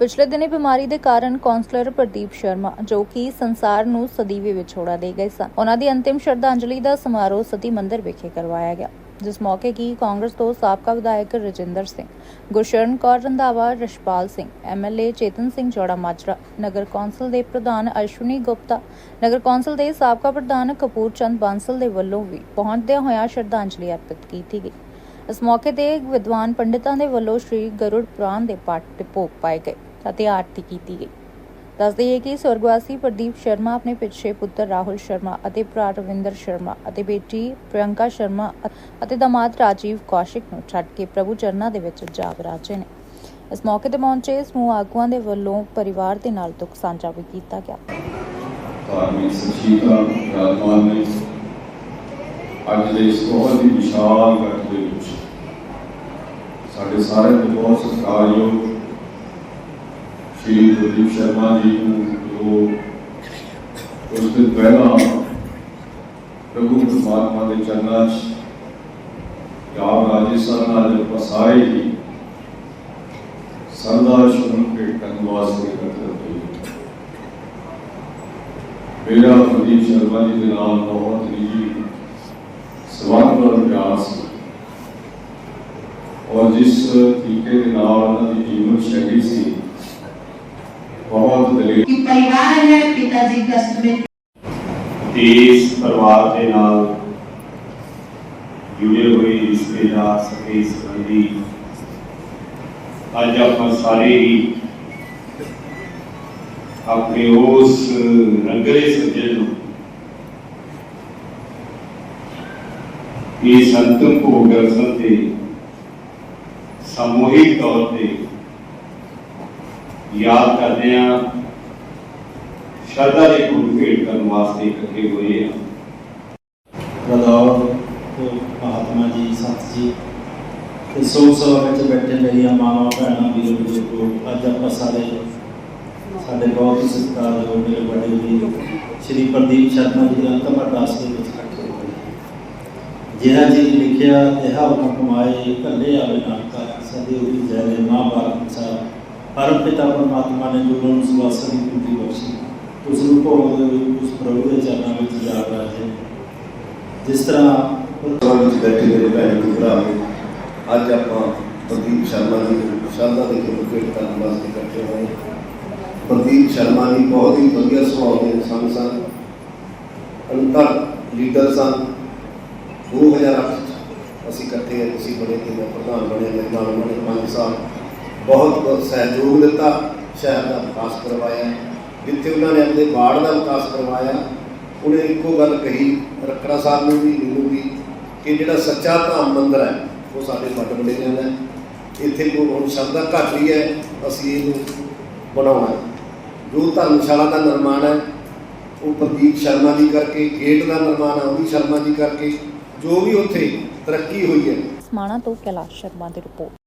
ਪਿਛਲੇ ਦਿਨੀ ਬਿਮਾਰੀ ਦੇ ਕਾਰਨ ਕਾਉਂਸਲਰ ਪ੍ਰਦੀਪ ਸ਼ਰਮਾ, ਜੋ ਕਿ ਸੰਸਾਰ ਨੂੰ ਸਦੀਵੀ ਵਿਛੋੜਾ ਦੇ ਗਏ ਸਨ। ਉਹਨਾਂ ਦੀ ਅੰਤਿਮ ਸ਼ਰਧਾਂਜਲੀ ਦਾ ਸਮਾਰੋਹ ਸਤੀ ਮੰਦਰ ਵਿਖੇ ਕਰਵਾਇਆ ਗਿਆ, ਜਿਸ ਮੌਕੇ ਕੀ ਕਾਂਗਰਸ ਤੋਂ ਸਾਬਕਾ ਵਿਧਾਇਕ ਰਜਿੰਦਰ ਸਿੰਘ, ਗੁਰਸ਼ਰਨ ਕੌਰ ਰੰਧਾਵਾ ਰਸ਼ਪਾਲ ਸਿੰਘ ਐਮਐਲਏ ਚੇਤਨ ਸਿੰਘ ਜੋੜਾ ਮਾਜਰਾ, ਨਗਰ ਕੌਂਸਲ ਦੇ ਪ੍ਰਧਾਨ ਅਸ਼ਵਨੀ ਗੁਪਤਾ, ਨਗਰ ਕੌਂਸਲ ਦੇ ਸਾਬਕਾ ਪ੍ਰਧਾਨ ਕਪੂਰ ਚੰਦ ਬਾਂਸਲ ਦੇ ਵੱਲੋਂ ਵੀ ਪਹੁੰਚਦਿਆਂ ਹੋਇਆ ਸ਼ਰਧਾਂਜਲੀ ਅਰਪਿਤ ਕੀਤੀ ਗਈ। ਇਸ ਮੌਕੇ ਤੇ ਵਿਦਵਾਨ ਪੰਡਿਤਾਂ ਦੇ ਵੱਲੋਂ ਸ੍ਰੀ ਗਰੁੜ ਪੁਰਾਣ ਦੇ ਪਾਠ ਤੇ ਭੋਗ ਪਾਏ ਗਏ। ਅਤੇ ਆਰਤੀ ਕੀਤੀ ਗਈ। ਦੱਸਦੇ ਹੈ ਕਿ ਸਵਰਗਵਾਸੀ ਪ੍ਰਦੀਪ ਸ਼ਰਮਾ ਆਪਣੇ ਪਿੱਛੇ ਪੁੱਤਰ ਰਾਹੁਲ ਸ਼ਰਮਾ ਅਤੇ ਭਰਾ ਰਵਿੰਦਰ ਸ਼ਰਮਾ ਅਤੇ ਬੇਟੀ ਪ੍ਰਿਯੰਕਾ ਸ਼ਰਮਾ ਅਤੇ ਦਾਮਾਦ ਰਾਜੀਵ ਕੌਸ਼ਿਕ ਨੂੰ ਛੱਡ ਕੇ ਪ੍ਰਭੂ ਚਰਨਾਂ ਦੇ ਵਿੱਚ ਜਾ ਵਿਰਾਜੇ ਨੇ। ਇਸ ਮੌਕੇ ਤੇ ਪਹੁੰਚੇ ਸਮੂਹ ਆਗੂਆਂ ਦੇ ਵੱਲੋਂ ਪਰਿਵਾਰ ਦੇ ਨਾਲ ਦੁੱਖ ਸਾਂਝਾ ਵੀ ਕੀਤਾ ਗਿਆ। ਧਾਰਮਿਕ ਸਚੀਤਾ ਵਿਰਾਜਮਾਨ ਨੇ ਅੱਜ ਦੇ ਇਸ ਬਹੁਤ ਹੀ ਵਿਸ਼ਾਲ ਇਕੱਠ ਦੇ ਵਿੱਚ ਸਾਡੇ ਸਾਰਿਆਂ ਦੇ ਬਹੁਤ ਸਤਿਕਾਰਯੋਗ ਸ਼੍ਰੀ ਪ੍ਰਦੀਪ ਸ਼ਰਮਾ ਜੀ ਨੂੰ ਜੋ ਉਸ ਦਿਨ ਪਹਿਲਾਂ ਪ੍ਰਭੂ ਪਰਮਾਤਮਾ ਦੇ ਚਰਨਾਂ 'ਚ ਯਾਦ ਰਾਜਸਥਾਨ ਨਾਲ ਪਸਾਏ ਹੀ ਸਰਦਾ ਸ਼ੁਰੂ ਕੇ ਕਰਨ ਵਾਸਤੇ ਇਕੱਠੇ ਹੋਏ ਮੇਰਾ ਪ੍ਰਦੀਪ ਸ਼ਰਮਾ ਜੀ ਦੇ ਨਾਲ ਬਹੁਤ ਨਿੱਜੀ ਸਬੰਧ ਔਰ ਪਿਆਰ ਸੀ ਔਰ ਜਿਸ ਤਰੀਕੇ ਦੇ बहुत दलील। कि परिवार है पिताजी कष्ट में तेज परिवार के नाल जुड़े हुए रिश्तेदार सके संबंधी। आज आप सारे ही अपने उस रंगले सज्जन ये संतम को दर्शन दे, सामूहिक तौर पर ਯਾਦ ਕਰਦੇ ਹਾਂ, ਸ਼ਰਧਾ ਦੇ ਗੁਣ ਭੇਟ ਕਰਨ ਵਾਸਤੇ ਇਕੱਠੇ ਹੋਏ ਹਾਂ। ਬਲੌਰ ਤੋਂ ਮਹਾਤਮਾ ਜੀ, ਸੰਤ ਜੀ ਤੇ ਸੋਗ ਸਭਾ ਵਿੱਚ ਬੈਠੇ ਮੇਰੀਆਂ ਮਾਵਾਂ, ਭੈਣਾਂ, ਵੀਰ, ਬਜ਼ੁਰਗੋ, ਅੱਜ ਆਪਾਂ ਸਾਰੇ ਸਾਡੇ ਬਹੁਤ ਹੀ ਸਤਿਕਾਰਯੋਗ ਮੇਰੇ ਬੜੇ ਵੀ ਸ਼੍ਰੀ ਪ੍ਰਦੀਪ ਸ਼ਰਮਾ ਜੀ ਦੇ ਅੰਤਮ ਅਰਦਾਸ ਦੇ ਵਿੱਚ ਇਕੱਠੇ ਹੋਏ ਜਿਹੜਾ ਜੀ ਲਿਖਿਆ, ਇਹਾ ਹੁਕਮ ਕਮਾਏ ਕੱਲੇ ਆਵੇ ਨਾਨਕਾ ਸਦੇ ਉਹਦੀ ਜੈ ਨੇ ਮਾਂ ਬਾਪ ਸਾਹਿਬ ਪਰਮ ਪਿਤਾ ਪਰਮਾਤਮਾ ਨੇ ਜੋ ਨੂੰ ਸਵਾਸਨ ਦੀ ਪੂਰੀ ਬਖਸ਼ੀ। ਉਸ ਨੂੰ ਭੋਗ ਉਸ ਪ੍ਰਭੂ ਦੇ ਚਰਨਾਂ ਵਿੱਚ ਜਾ ਰਹੇ। ਜਿਸ ਤਰ੍ਹਾਂ ਸਭਾ ਵਿੱਚ ਬੈਠੇ ਮੇਰੇ ਭੈਣ ਤੇ ਭਰਾ ਅੱਜ ਆਪਾਂ ਪ੍ਰਦੀਪ ਸ਼ਰਮਾ ਜੀ ਨੂੰ ਦੇ ਕੇ ਕਰਨ ਵਾਸਤੇ ਇਕੱਠੇ ਹੋਏ। ਪ੍ਰਦੀਪ ਸ਼ਰਮਾ ਜੀ ਬਹੁਤ ਹੀ ਵਧੀਆ ਸੁਭਾਅ ਦੇ ਇਨਸਾਨ ਸਨ। ਅੰਤਰ ਲੀਡਰ ਸਨ। 2008 ਅਸੀਂ ਇਕੱਠੇ ਹੋਏ, ਬੜੇ ਤੇ ਪ੍ਰਧਾਨ ਬਣੇ ਮੇਰੇ ਨਾਲ ਉਹਨਾਂ ਸਾਲ ਬਹੁਤ ਸਹਿਯੋਗ ਦਿੱਤਾ, ਸ਼ਹਿਰ ਦਾ ਵਿਕਾਸ ਕਰਵਾਇਆ। ਜਿੱਥੇ ਉਹਨਾਂ ਨੇ ਆਪਣੇ ਬਾੜ ਦਾ ਵਿਕਾਸ ਕਰਵਾਇਆ, ਉਹਨੇ ਇੱਕੋ ਗੱਲ ਕਹੀ, ਰੱਖੜਾ ਸਾਹਿਬ ਨੂੰ ਵੀ, ਮੈਨੂੰ ਵੀ, ਕਿ ਜਿਹੜਾ ਸੱਚਾ ਧਾਮ ਮੰਦਰ ਹੈ, ਉਹ ਸਾਡੇ ਵੱਡ ਵਡੇਰਿਆਂ ਦਾ ਇੱਥੇ ਕੋਈ ਹੁਣ ਸ਼ਰਧਾ ਘੱਟ ਰਹੀ ਹੈ, ਅਸੀਂ ਇਹਨੂੰ ਬਣਾਉਣਾ ਜੋ ਧਰਮਸ਼ਾਲਾ ਦਾ ਨਿਰਮਾਣ ਹੈ, ਉਹ ਪ੍ਰਦੀਪ ਸ਼ਰਮਾ ਜੀ ਕਰਕੇ, ਗੇਟ ਦਾ ਨਿਰਮਾਣ ਹੈ, ਉਹ ਵੀ ਸ਼ਰਮਾ ਜੀ ਕਰਕੇ, ਜੋ ਵੀ ਉੱਥੇ ਤਰੱਕੀ ਹੋਈ ਹੈ। ਸਮਾਣਾ ਤੋਂ ਕੈਲਾਸ਼ ਸ਼ਰਮਾ ਦੀ ਰਿਪੋਰਟ।